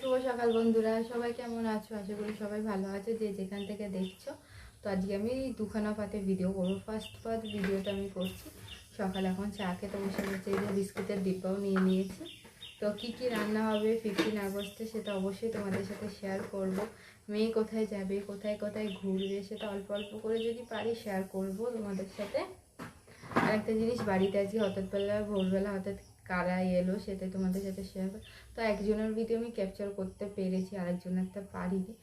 শুভ সকাল বন্ধুরা, সবাই কেমন আছো? আশা করি সবাই ভালো আছে। যে যেখান থেকে দেখছ, তো আজকে আমি দুখানা পাতে ভিডিও করব। ফার্স্ট পাত ভিডিওটা আমি করছি। সকাল এখন চা খেতে বসে গেছে যে বিস্কুটের ডিব্বাও নিয়ে নিয়েছি। তো কি কি রান্না হবে ফিফটিন আগস্টে সেটা অবশ্যই তোমাদের সাথে শেয়ার করব। মেয়ে কোথায় যাবে, কোথায় কোথায় ঘুরবে, সেটা অল্প অল্প করে যদি পারি শেয়ার করব তোমাদের সাথে। আর একটা জিনিস বাড়িতে আজকে হঠাৎ বেলা, ভোরবেলা হঠাৎ কারা এলো সেটা তোমাদের সাথে শেয়ার কর তো একজনের ভিডিও আমি ক্যাপচার করতে পেরেছি আরেকজনেরটা পারিনি।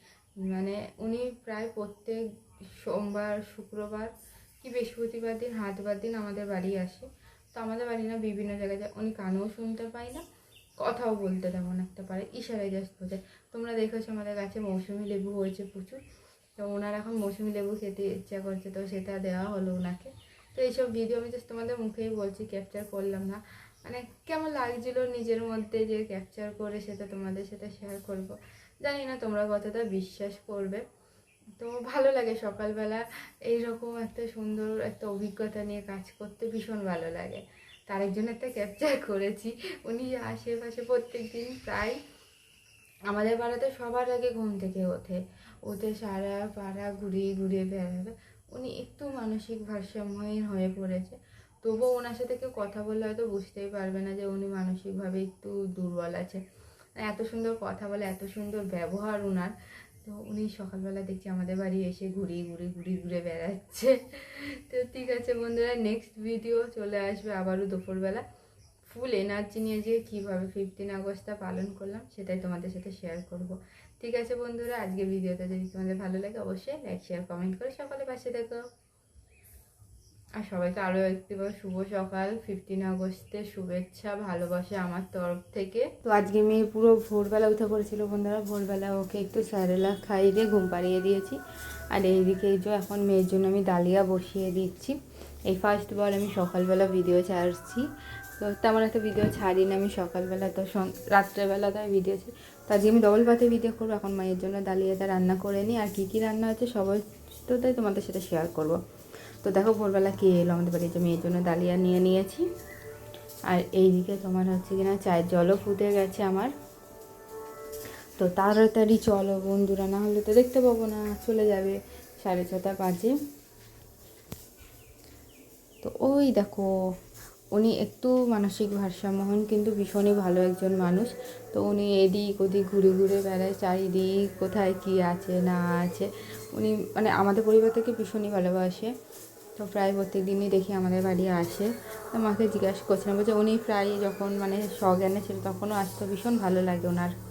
মানে উনি প্রায় প্রত্যেক সোমবার, শুক্রবার কি বৃহস্পতিবার দিন হাতবার দিন আমাদের বাড়ি আসে। তো আমাদের বাড়ি না বিভিন্ন জায়গায় যায়, উনি কানেও শুনতে পায় না, কথাও বলতে তেমন একটা পারে, ইশারায় জাস্ট বোঝায় তোমরা দেখেছ আমাদের কাছে মৌসুমি লেবু হয়েছে প্রচুর। তো ওনার এখন মৌসুমি লেবু খেতে ইচ্ছা করছে, তো সেটা দেওয়া হলো ওনাকে। তো এইসব ভিডিও আমি জাস্ট তোমাদের মুখেই বলছি ক্যাপচার করলাম না। মানে কেমন লাগছিল নিজের মধ্যে যে ক্যাপচার করে সেটা তোমাদের সাথে শেয়ার করব? জানি না তোমরা কতটা বিশ্বাস করবে। তো ভালো লাগে সকালবেলা এইরকম একটা সুন্দর একটা অভিজ্ঞতা নিয়ে কাজ করতে ভীষণ ভালো লাগে। তার একজন একটা ক্যাপচার করেছি। উনি আশেপাশে প্রত্যেক দিন প্রায় আমাদের পাড়াতে সবার আগে ঘুম থেকে ওঠে। ওঠে সারা পাড়া ঘুরিয়ে ঘুরিয়ে বেড়াবে। উনি একটু মানসিক ভারসাম্যহীন হয়ে পড়েছে। তবুও ওনার সাথে কেউ কথা বললে হয়তো বুঝতেই পারবে না যে উনি মানসিকভাবে একটু দুর্বল আছে। এত সুন্দর কথা বলে, এত সুন্দর ব্যবহার ওনার তো উনি সকালবেলা দেখছি আমাদের বাড়ি এসে ঘুরিয়ে ঘুরিয়ে ঘুরিয়ে ঘুরে বেড়াচ্ছে। তো ঠিক আছে বন্ধুরা নেক্সট ভিডিও চলে আসবে আবারও দুপুরবেলা। ফুল এনার্জি নিয়ে যে কীভাবে ফিফটিন আগস্টটা পালন করলাম, সেটাই তোমাদের সাথে শেয়ার করব। ঠিক আছে বন্ধুরা আজকে ভিডিওটা যদি তোমাদের ভালো লাগে, অবশ্যই লাইক শেয়ার কমেন্ট করে সকালে পাশে দেখো আর সবাইকে আরও একটিবার শুভ সকাল ফিফটিন আগস্টের শুভেচ্ছা, ভালোবাসে আমার তরফ থেকে। তো আজকে মেয়ে পুরো ভোরবেলা উঠে পড়েছিল বন্ধুরা, ভোরবেলা ওকে একটু স্যারেলা খাইয়ে দিয়ে ঘুম পাড়িয়ে দিয়েছি। আর এইদিকে এই যে এখন মেয়ের জন্য আমি ডালিয়া বসিয়ে দিচ্ছি। এই ফার্স্টবার আমি সকালবেলা ভিডিও ছাড়ছি। তো তেমন একটা ভিডিও ছাড়ি না আমি সকালবেলা, তো রাত্রেবেলা তাই ভিডিও ছাড়ি তো আজকে আমি ডবল পাতে ভিডিও করব, এখন মায়ের জন্য ডালিয়াটা রান্না করে নিই, আর কী কী রান্না হচ্ছে সবাই তো তাই তোমাদের সেটা শেয়ার করব। তো দেখো ভোরবেলা কে এলো আমাদের বাড়িতে মেয়ের জন্য ডালিয়া নিয়ে নিয়েছি। আর এইদিকে তোমার হচ্ছে কিনা চায়ের জলও ফুটে গেছে আমার। তো তাড়াতাড়ি চলো বন্ধুরা, না হলে তো দেখতে পাবো না, চলে যাবে সাড়ে ছটা বাজে। তো ওই দেখো উনি একটু মানসিক ভারসাম্যহীন, কিন্তু ভীষণই ভালো একজন মানুষ। তো উনি এদিক ওদিক ঘুরে ঘুরে বেড়ায়, চারিদিক কোথায় কি আছে, না আছে। উনি মানে আমাদের পরিবার থেকে ভীষণই ভালোবাসে। তো প্রায় প্রত্যেক দিনই দেখি আমাদের বাড়ি আসে। তো মাকে জিজ্ঞাসা করছিলাম বলছে উনি প্রায় যখন মানে সজ্ঞানে ছিল তখনও আসতো ভীষণ ভালো লাগে ওনার।